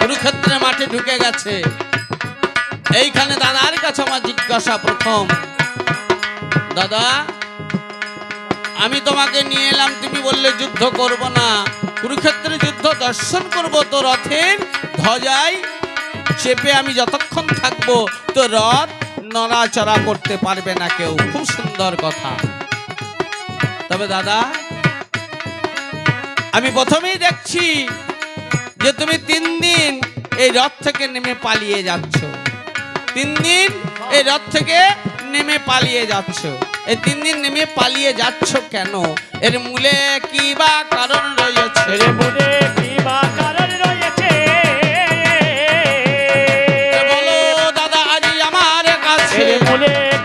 কুরুক্ষেত্রের মাঠে ঢুকে গেছে। এইখানে দাদার কাছে আমার জিজ্ঞাসা প্রথম। দাদা, আমি তোমাকে নিয়ে এলাম, তুমি বললে যুদ্ধ করব না। কুরুক্ষেত্রে যুদ্ধ, দর্শন করব তো রথের ধ্বজায়। চেপে আমি যতক্ষণ থাকব তো রথ নড়াচড়া করতে পারবে না কেউ। খুব সুন্দর কথা। তবে দাদা, আমি প্রথমেই দেখছি যে তুমি তিন দিন এই রথ থেকে নেমে পালিয়ে যাচ্ছ। তিন দিন এই রথ থেকে নেমে পালিয়ে যাচ্ছ। এই তিন দিন নেমে পালিয়ে যাচ্ছ কেন? এর মূলে কি বা কারণ রয়েছে? রে কি বা কারণ রয়েছে? বলো দাদা আজ আমার কাছে।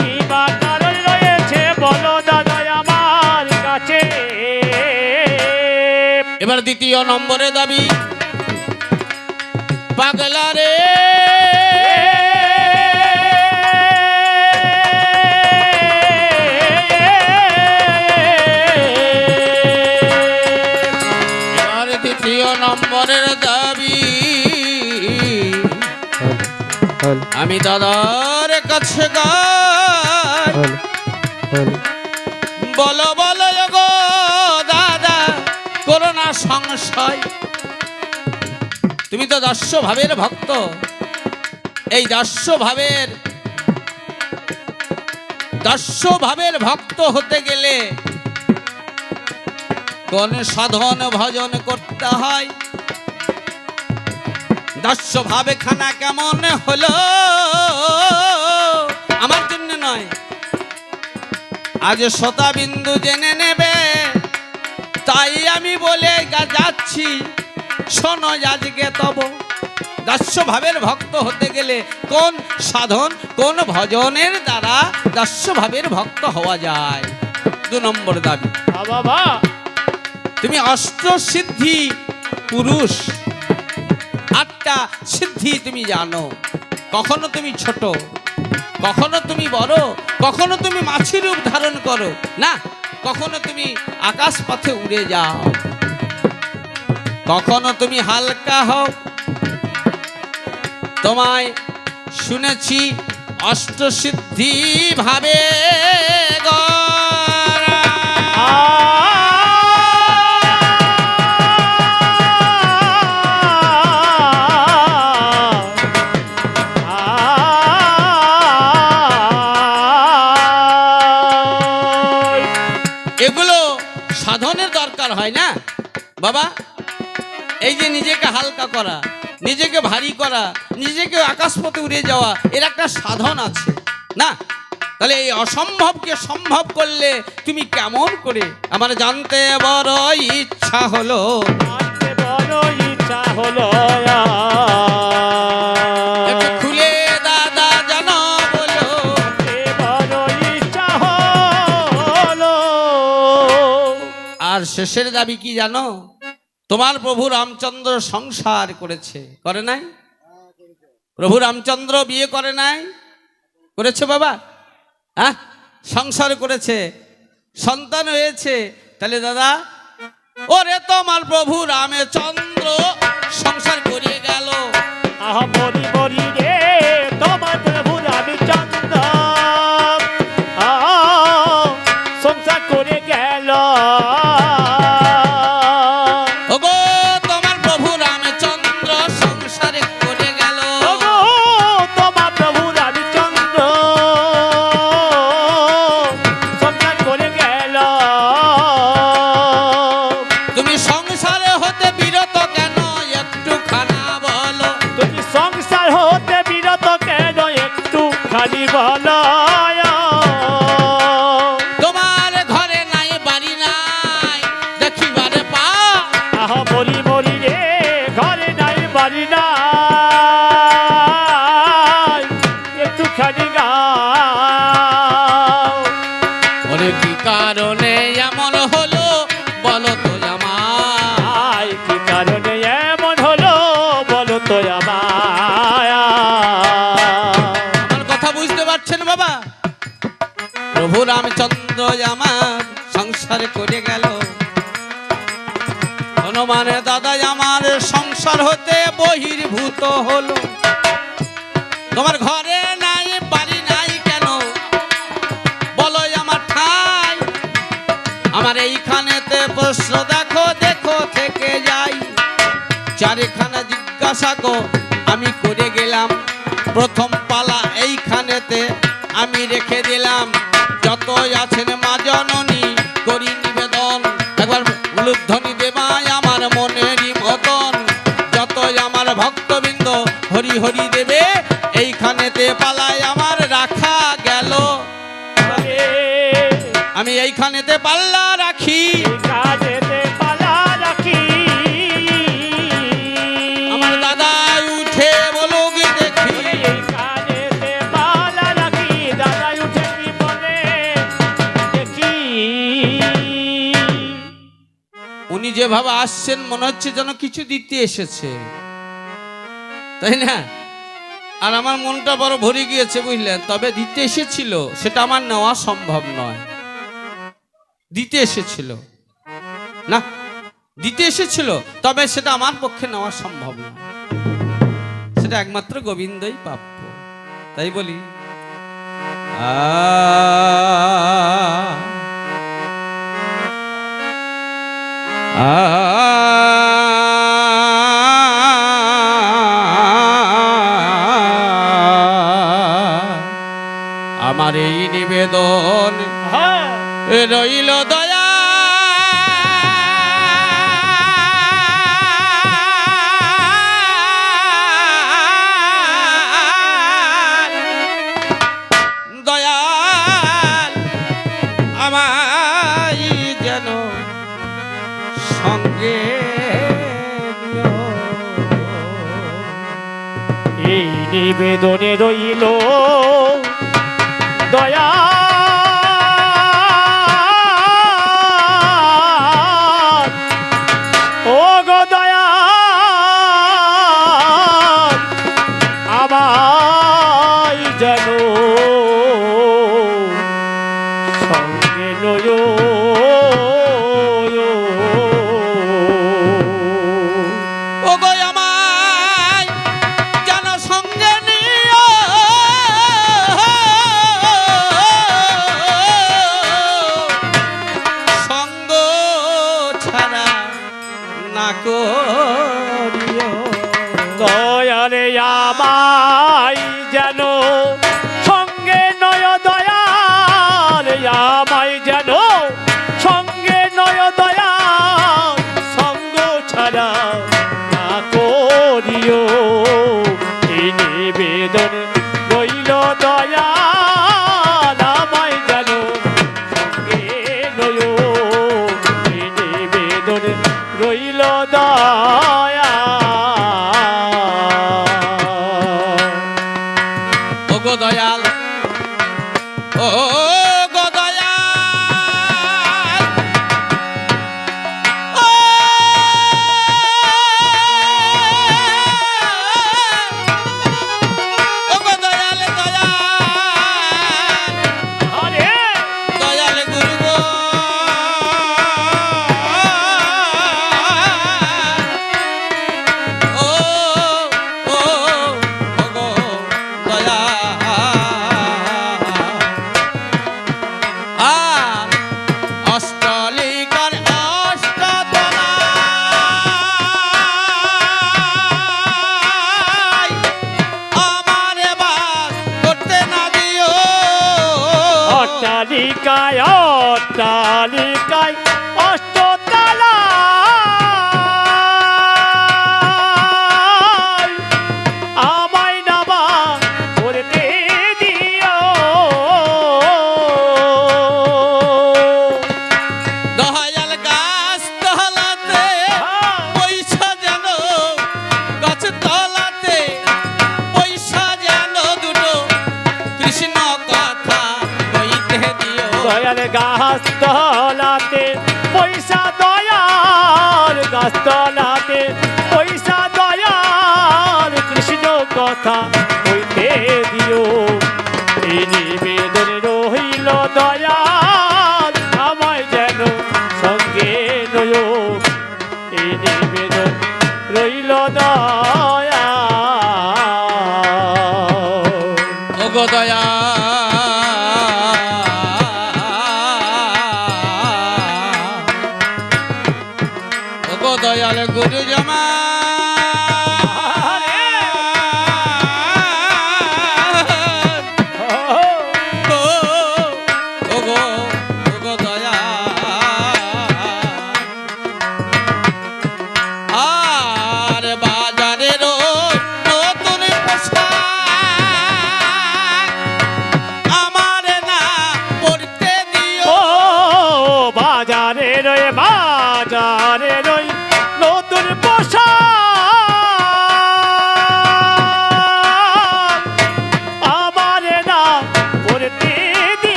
কি বা কারণ রয়েছে? বলো দাদা আমার কাছে। এবার দ্বিতীয় নম্বরে দাবি। পাগলা রে। দ্বিতীয় নম্বরের দাবি, আমি দাদার কাছে গাই। বলো বলো গো দাদা করো না সংশয় তুমি তো দস্য ভাবের ভক্ত। এই দস্য ভাবের দর্শ ভাবের ভক্ত হতে গেলে কোন সাধন ভজন করতে হয়? দস্য ভাবে খানা কেমন হলো? আমার জন্য নয়। আজ শতা বিন্দু জেনে নেবে, তাই আমি বলে যাচ্ছি। শোনো আজকে তব। দাস্য ভাবের ভক্ত হতে গেলে কোন সাধন কোন ভজনের দ্বারা দাস্য ভাবের ভক্ত হওয়া যায়? দু নম্বর দাবি। বাবা। তুমি অষ্ট সিদ্ধি পুরুষ। আটটা সিদ্ধি তুমি জানো। কখনো তুমি ছোট কখনো তুমি বড় কখনো তুমি মাছি রূপ ধারণ করো। না কখনো তুমি আকাশ পথে উড়ে যাও। কখনো তুমি হালকা হও। তোমায় শুনেছি অষ্টসিদ্ধি ভাবে এগুলো সাধনের দরকার হয় না। বাবা এই যে নিজেকে হালকা করা নিজেকে ভারী করা নিজেকে আকাশপথে উড়ে যাওয়া এর একটা সাধন আছে। না? তাহলে এই অসম্ভবকে সম্ভব করলে তুমি কেমন করে? আমার জানতে বড় ইচ্ছা হলো। ইচ্ছা হলো বড় ইচ্ছা আর শেষের দাবি কি জানো? তোমার প্রভু রামচন্দ্র সংসার করেছে, করে নাই? প্রভু রামচন্দ্র বিয়ে করে নাই? করেছে বাবা? হ্যাঁ সংসার করেছে, সন্তান হয়েছে। তাহলে দাদা, ওরে তোমার প্রভু রামচন্দ্র রামচন্দ্র আমার সংসারে করে গেল। হনুমানের দাদা আমার সংসার হতে বহির্ভূত হলো। তোমার ঘরে নাই, বাড়ি নাই কেন? বলো আমার ঠাই। আমার এইখানেতে প্রশ্ন দেখো দেখো থেকে যাই। চারিখানা জিজ্ঞাসা গো আমি করে গেলাম। প্রথম পালা এইখানেতে আমি রেখে দিলাম। যতই আছেন মা জননী, করি নিবেদন। একবার উলুধ্বনি দেবায় আমার মনেরই মতন যতই আমার ভক্তবৃন্দ হরি হরি দেবে, এইখানেতে পালায় আমার রাখা গেল। আমি এইখানেতে পাল্লা রাখি। যেভাবে আসছেন, মনে হচ্ছে যেন কিছু দিতে এসেছে। তাই না? আর আমার মনটা বড় ভরে গিয়েছে, বুঝলেন? তবে দিতে এসেছিল, সেটা আমার নেওয়া সম্ভব নয়। দিতে এসেছিল। না, দিতে এসেছিল, তবে সেটা আমার পক্ষে নেওয়া সম্ভব নয়। সেটা একমাত্র গোবিন্দই প্রাপ্য। তাই বলি, আ আমার এই নিবেদন হ্যাঁ রইল দয়া এই নিবেদনে রইল দয়া oh. অট্টালিকায় অট্টালিকায়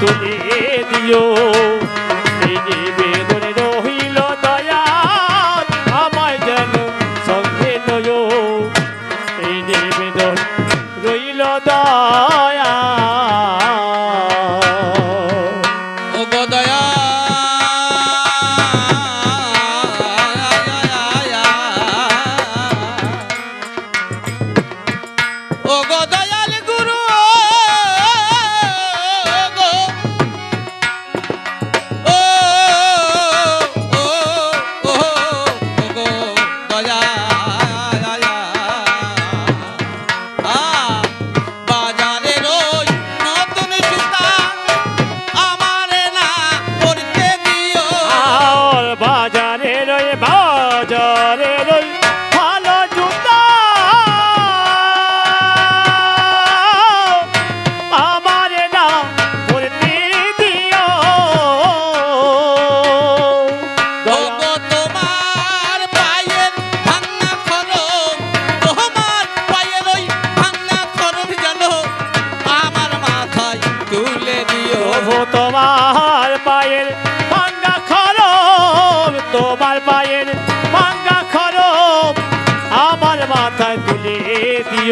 તુજે દિયો.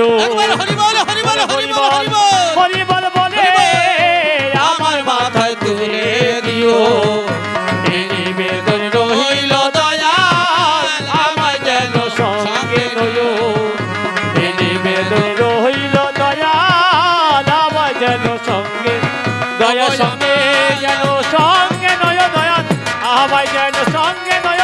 প্রিয় হরিবল আমার মাথায় তুলে দিও। নিবেদন সঙ্গে রইও নিবেদন রহিল দয়াল আমার যেন সঙ্গে দয়া সঙ্গে সঙ্গে নয় দয়াল আমার সঙ্গে নয়